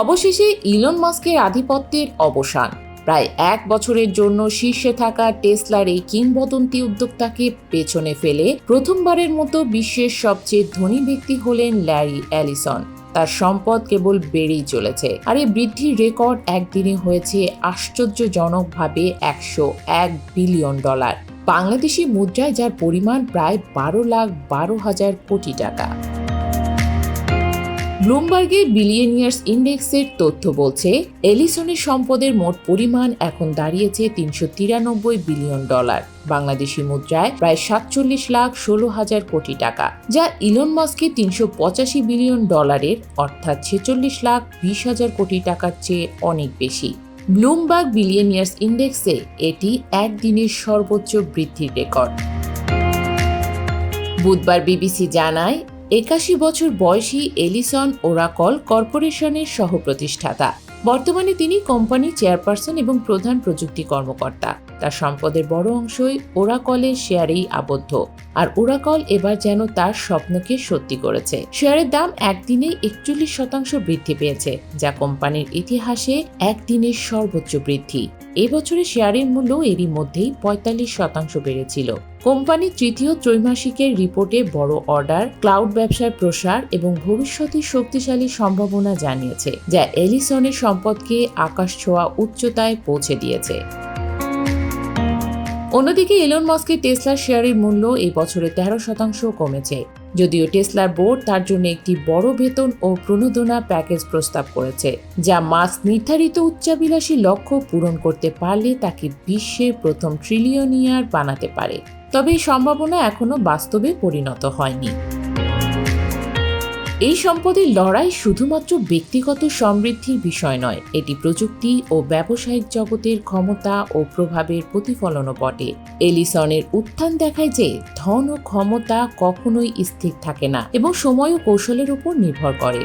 অবশেষে ইলন মাস্কের আধিপত্যের অবসান। প্রায় এক বছরের জন্য শীর্ষে থাকা টেসলার এই কিংবদন্তি উদ্যোক্তাকে পেছনে ফেলে প্রথমবারের মতো বিশ্বের সবচেয়ে ধনী ব্যক্তি হলেন ল্যারি অ্যালিসন। তার সম্পদ কেবল বেড়েই চলেছে। আর এই বৃদ্ধির রেকর্ড একদিনে হয়েছে আশ্চর্যজনকভাবে একশো এক বিলিয়ন ডলার। বাংলাদেশি মুদ্রায় যার পরিমাণ প্রায় বারো লাখ বারো হাজার কোটি টাকা। ব্লুমবার্গের বিলিয়নিয়ার্স ইন্ডেক্সের তথ্য বলছে, এলিসনের সম্পদের মোট পরিমাণ এখন দাঁড়িয়েছে তিনশো তিরানব্বই বিলিয়ন ডলার, বাংলাদেশি মুদ্রায় প্রায় সাতচল্লিশ লাখ ষোলো হাজার কোটি টাকা, যা ইলন মাস্কের তিনশো পঁচাশি বিলিয়ন ডলারের, অর্থাৎ ছেচল্লিশ লাখ বিশ হাজার কোটি টাকার চেয়ে অনেক বেশি। ব্লুমবার্গ বিলিয়নিয়ার্স ইন্ডেক্সে এটি একদিনের সর্বোচ্চ বৃদ্ধির রেকর্ড। বুধবার বিবিসি জানায় একাশি বছর বয়সী এলিসন ওরাকল কর্পোরেশনের সহ প্রতিষ্ঠাতা বর্তমানে তিনি কোম্পানির চেয়ারপারসন এবং প্রধান প্রযুক্তি কর্মকর্তা। তার সম্পদের বড় অংশই ওরাকলের শেয়ারেই আবদ্ধ। আর ওরাকল এবার যেন তার স্বপ্নকে সত্যি করেছে। শেয়ারের দাম একদিনে একচল্লিশ শতাংশ বৃদ্ধি পেয়েছে, যা কোম্পানির ইতিহাসে একদিনের সর্বোচ্চ বৃদ্ধি। এবছরে শেয়ারের মূল্য এরই মধ্যেই পঁয়তাল্লিশ শতাংশ বেড়েছিল। কোম্পানির তৃতীয় ত্রৈমাসিকের রিপোর্টে বড় অর্ডার, ক্লাউড ব্যবসার প্রসার এবং ভবিষ্যতে শক্তিশালী সম্ভাবনা জানিয়েছে, যা এলিসনের সম্পদকে আকাশ ছোঁয়া উচ্চতায় পৌঁছে দিয়েছে। অন্যদিকে এলন মাস্কের টেসলার শেয়ারের মূল্য এই বছরে তেরো শতাংশ কমেছে। যদিও টেসলার বোর্ড তার জন্য একটি বড় বেতন ও প্রণোদনা প্যাকেজ প্রস্তাব করেছে, যা মাস নির্ধারিত উচ্চাভিলাষী লক্ষ্য পূরণ করতে পারলে তাকে বিশ্বের প্রথম ট্রিলিয়নিয়ার বানাতে পারে। তবে এই সম্ভাবনা এখনও বাস্তবে পরিণত হয়নি। এই সম্পদের লড়াই শুধুমাত্র ব্যক্তিগত সমৃদ্ধির বিষয় নয়, এটি প্রযুক্তি ও ব্যবসায়িক জগতের ক্ষমতা ও প্রভাবের প্রতিফলনও বটে। এলিসনের উত্থান দেখায় যে ধন ও ক্ষমতা কখনোই স্থির থাকে না এবং সময় ও কৌশলের উপর নির্ভর করে।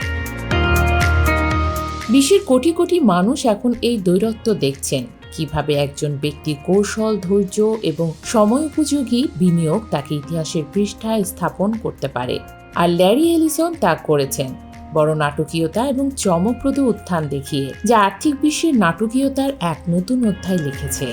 বিশ্বের কোটি কোটি মানুষ এখন এই দৈরত্ব দেখছেন, কীভাবে একজন ব্যক্তি কৌশল, ধৈর্য এবং সময় উপযোগী বিনিয়োগ তাকে ইতিহাসের পৃষ্ঠায় স্থাপন করতে পারে। আর ল্যারি এলিসন তা করেছেন। বড় নাটকীয়তা এবং চমকপ্রদ উত্থান দেখিয়ে, যা আর্থিক বিশ্বের নাটকীয়তার এক নতুন অধ্যায় লিখেছে।